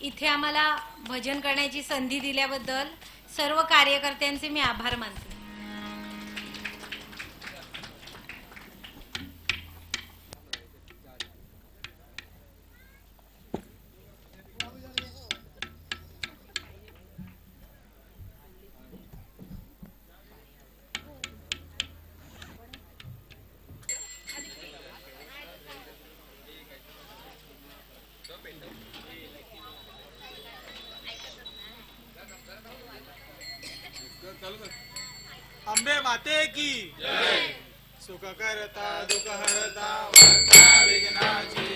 इथे आम्हाला भजन करण्याची संधी दिल्याबद्दल सर्व कार्यकर्त्यांचे मी आभार मानते. करता दुःख हरता वर्ता विघ्नाची.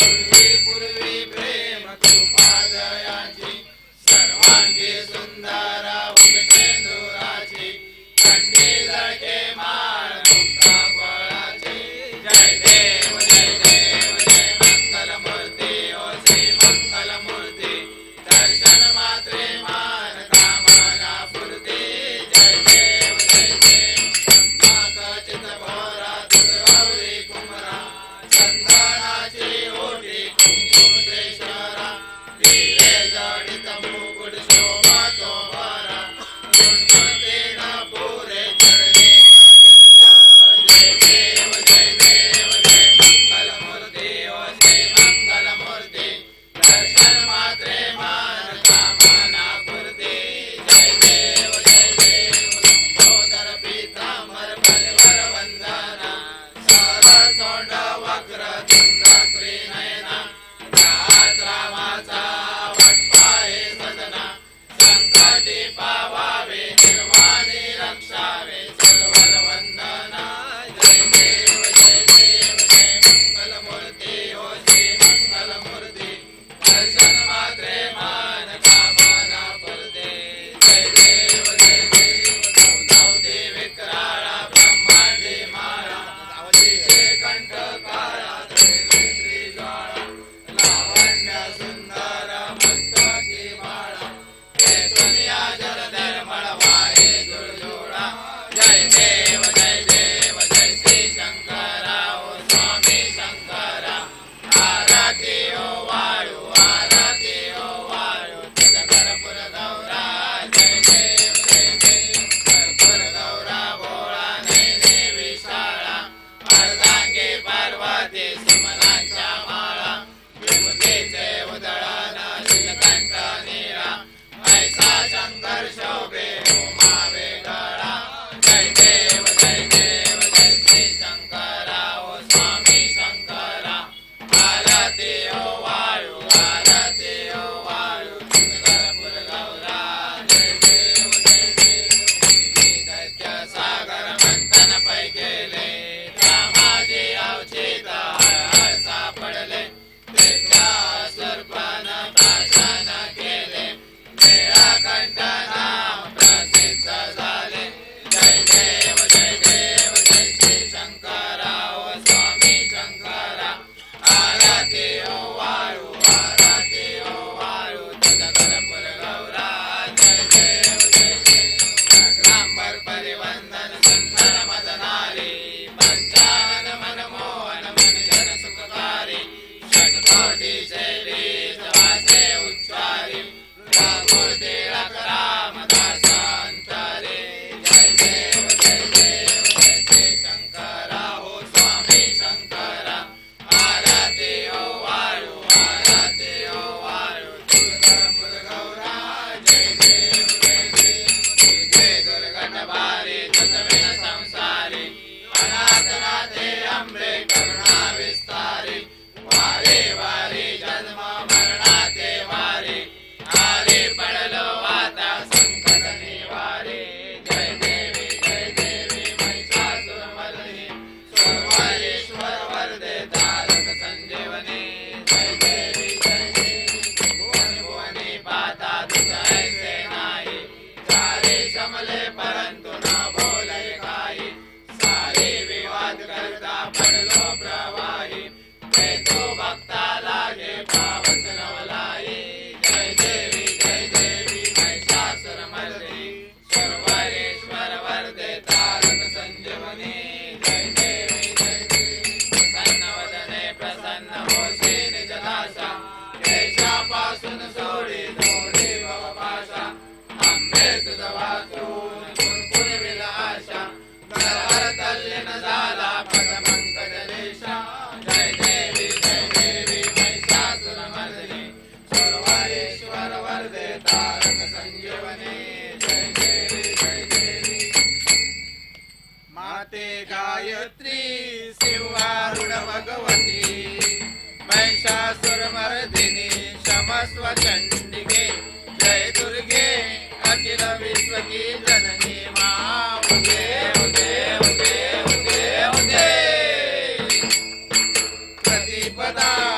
पूर्वी पूर्वी प्रेम कृपा दयाची सर्वांगी सुंदरा Buat,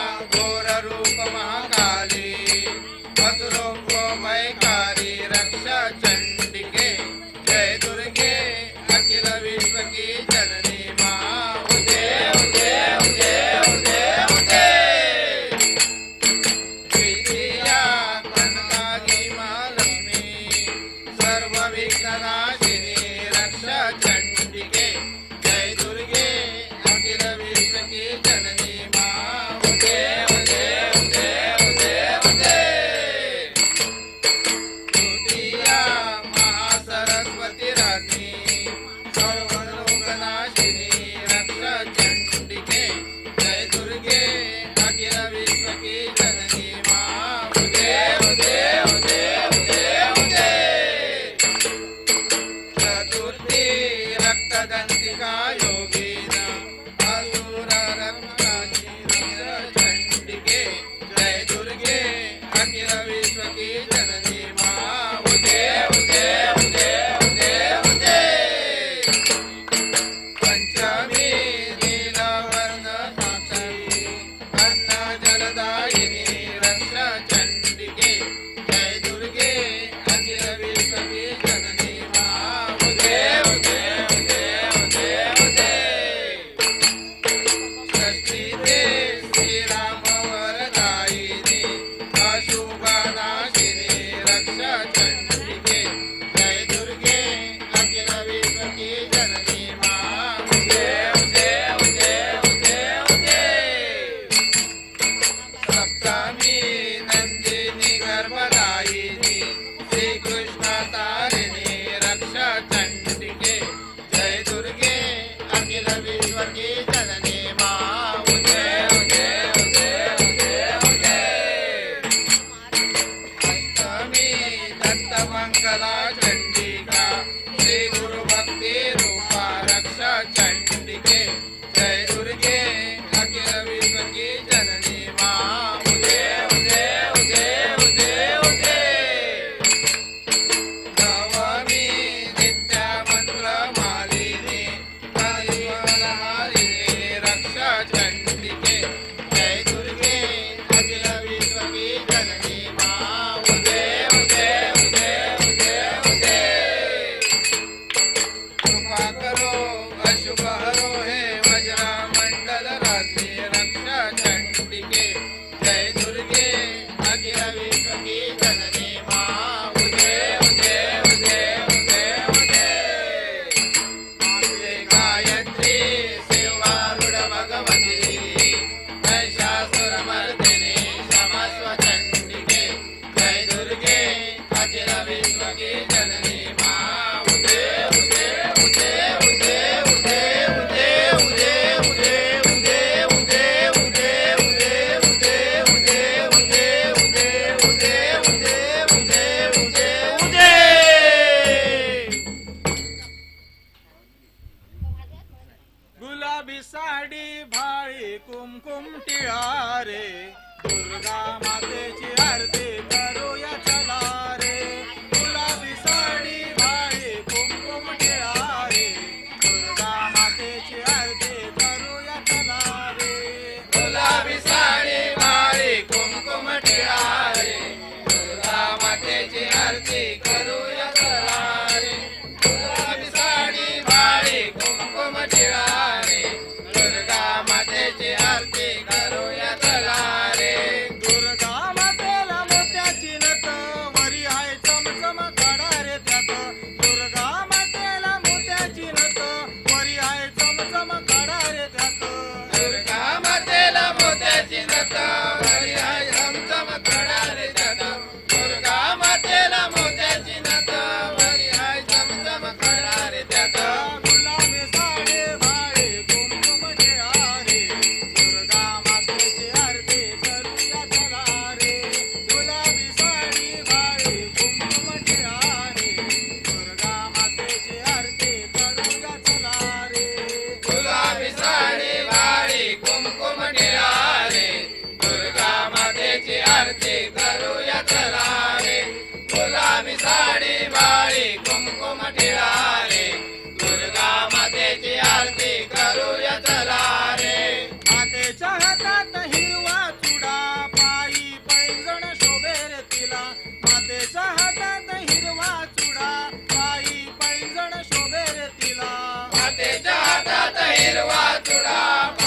pra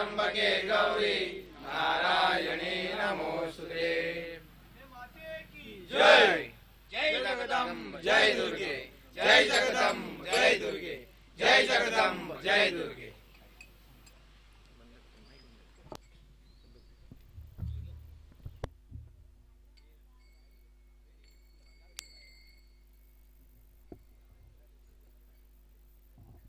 शरण्ये त्र्यंबके गौरी